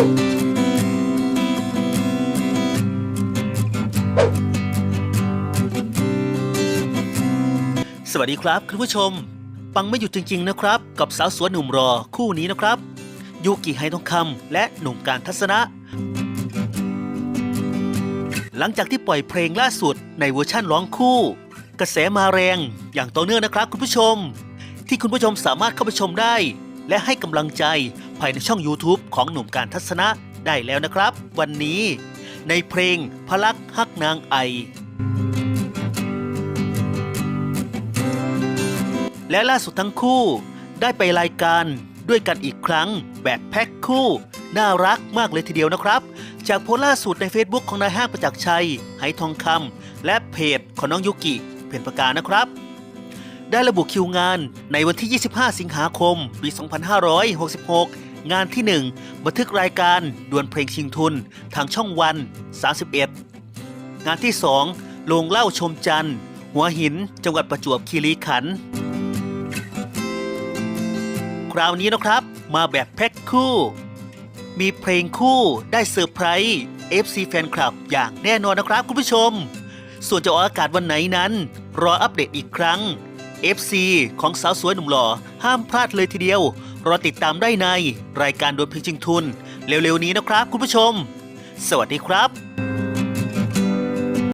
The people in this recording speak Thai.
สวัสดีครับคุณผู้ชม ปังไม่หยุดจริง ๆ นะครับ กับสาวสวยหนุ่มรอคู่นี้นะครับ ยูกิไฮทองคำและหนุ่มการทัศนะ หลังจากที่ปล่อยเพลงล่าสุดในเวอร์ชั่นร้องคู่ กระแสมาแรงอย่างต่อเนื่องนะครับคุณผู้ชม ที่คุณผู้ชมสามารถเข้าไปชมได้ และให้กำลังใจ ภายในช่อง YouTube ของหนุ่มการทัศนะได้แล้วนะครับ วันนี้ในเพลงพลักฮักนางไอ และล่าสุดทั้งคู่ได้ไปรายการด้วยกันอีกครั้งแบบแพ็คคู่ น่ารักมากเลยทีเดียวนะครับ จากโพสล่าสุดใน Facebook ของนายห้างประจักษ์ชัยไหทองคำและเพจของน้องยุกิเพ็ญประกานะครับ ได้ระบุคิวงานในวันที่ 25 สิงหาคม ปี 2566 งานที่ 1 บันทึกรายการดวลเพลงชิงทุนทางช่องวัน 31 งานที่ 2 โรงเล่าชมจันทร์ หัวหิน จังหวัดประจวบคีรีขันธ์คราวนี้นะครับมาแบบแพ็คคู่ มีเพลงคู่ได้เซอร์ไพรส์ FC แฟนคลับอย่างแน่นอนนะครับคุณผู้ชม ส่วนจะออกอากาศวันไหนนั้น รออัปเดตอีกครั้ง FC ของสาวสวยหนุ่มหล่อห้ามพลาดเลยทีเดียว รอติดตามได้ในรายการโดนเพลงชิงทุน เร็วๆนี้นะครับคุณผู้ชม สวัสดีครับ